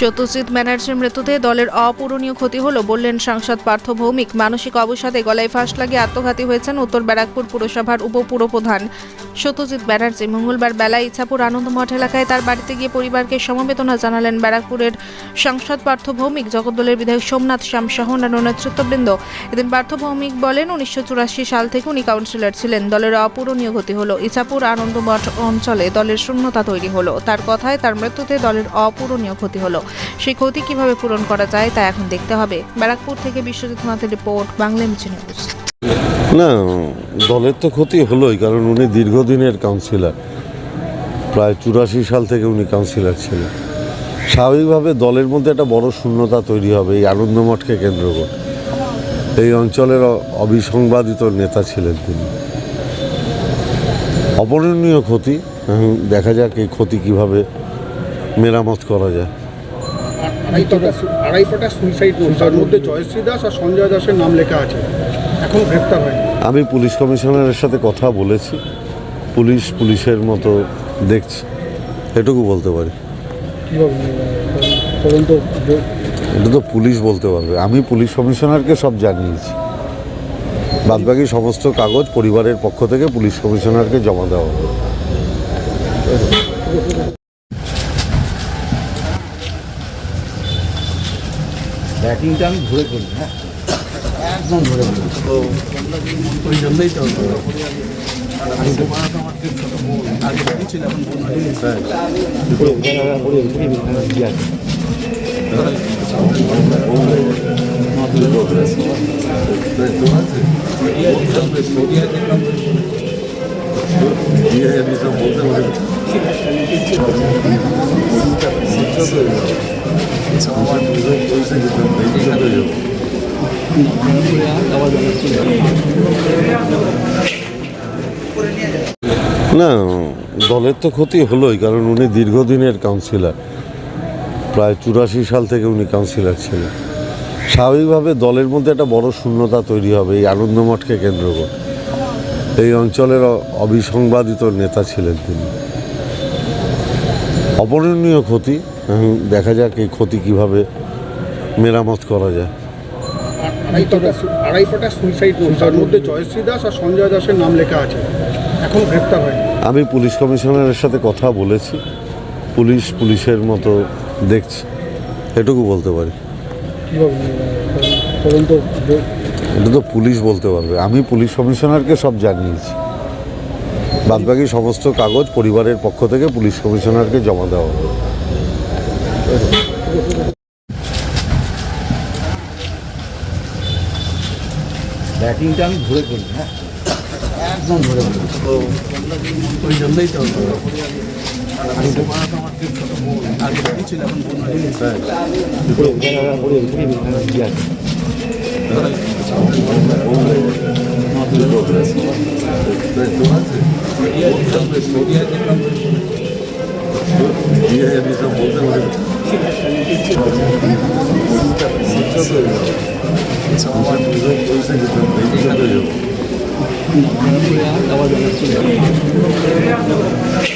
সত্যজিৎ ব্যানার্জির মৃত্যুতে দলের অপূরণীয় ক্ষতি হলো বললেন সাংসদ পার্থ ভৌমিক। মানসিক অবসাদে গলায় ফাঁস লাগিয়ে আত্মঘাতী হয়েছেন উত্তর ব্যারাকপুর পুরসভার উপপুরপ্রধান। সত্যজিৎ ব্যানার্জি মঙ্গলবার বেলায় ইছাপুর আনন্দমঠ এলাকায় তার বাড়িতে গিয়ে পরিবারকে সমবেদনা জানালেন ব্যারাকপুরের সাংসদ পার্থ ভৌমিক, জগদ্দলের বিধায়ক সোমনাথ শ্যাম সহ অন্যান্য নেতৃত্ববৃন্দ। এদিন পার্থ ভৌমিক বলেন, উনিশশো চুরাশি সাল থেকে উনি কাউন্সিলর ছিলেন। দলের অপূরণীয় ক্ষতি হলো ইছাপুর আনন্দমঠ অঞ্চলে দলের শূন্যতা তৈরি হলো। তার কথায় তার মৃত্যুতে দলের অপূরণীয় ক্ষতি হলো। সেই ক্ষতি কীভাবে পূরণ করা যায় তা এখন দেখতে হবে। ব্যারাকপুর থেকে বিশ্বজিৎ নাথের রিপোর্ট, বাংলা নিউজ। না, দলের তো ক্ষতি হলোই, কারণ উনি দীর্ঘদিনের কাউন্সিলর প্রায় চুরাশি সাল থেকে উনি কাউন্সিলর ছিলেন। স্বাভাবিকভাবে দলের মধ্যে একটা বড় শূন্যতা তৈরি হবে এই আনন্দমঠকে কেন্দ্র করে। এই অঞ্চলের অবিসংবাদিত নেতা ছিলেন তিনি। অপূরণীয় ক্ষতি দেখা যাক এই ক্ষতি কীভাবে মেরামত করা যায়। সুইসাইড তার মধ্যে জয়শ্রী দাস আর সঞ্জয় দাসের নাম লেখা আছে। এখন গ্রেপ্তার আমি পুলিশ কমিশনারের সাথে কথা বলেছি। পুলিশ পুলিশের মতো দেখছে। এটুকু বলতে পারি। এটা তো পুলিশ বলতে পারবে। আমি পুলিশ কমিশনারকে সব জানিয়েছি। বাদবাকি সমস্ত কাগজ পরিবারের পক্ষ থেকে পুলিশ কমিশনারকে জমা দেওয়া হবে। ব্যাটিংটা আমি ধরে করি হ্যাঁ? একদম ধরে করি। তো ওই জন্যই তো। আমি তো আগে বাড়ি না, দলের তো ক্ষতি হলোই, কারণ উনি দীর্ঘদিনের কাউন্সিলর প্রায় চুরাশি সাল থেকে উনি কাউন্সিলর ছিলেন। স্বাভাবিকভাবে দলের মধ্যে একটা বড় শূন্যতা তৈরি হবে, এই আনন্দমঠকে কেন্দ্র করে। এই অঞ্চলের অবিসংবাদিত নেতা ছিলেন তিনি। অপূরণীয় ক্ষতি দেখা যাক এই ক্ষতি কীভাবে মেরামত করা যায়। আড়াই পাটা সুইসাইড তার মধ্যে জয়শ্রী দাস আর সঞ্জয় দাসের নাম লেখা আছে। এখন গ্রেপ্তার আমি পুলিশ কমিশনারের সাথে কথা বলেছি। পুলিশ পুলিশের মতো দেখছে। এটুকু বলতে পারি। এটা তো পুলিশ বলতে পারবে। আমি পুলিশ কমিশনারকে সব জানিয়েছি। বাদবাকি সমস্ত কাগজ পরিবারের পক্ষ থেকে পুলিশ কমিশনারকে জমা দেওয়া হবে। ব্যাটিংটা আমি ধরে করি হ্যাঁ? একদম ধরে করি। তো ওই জন্যই তো। আমি তো Thank you.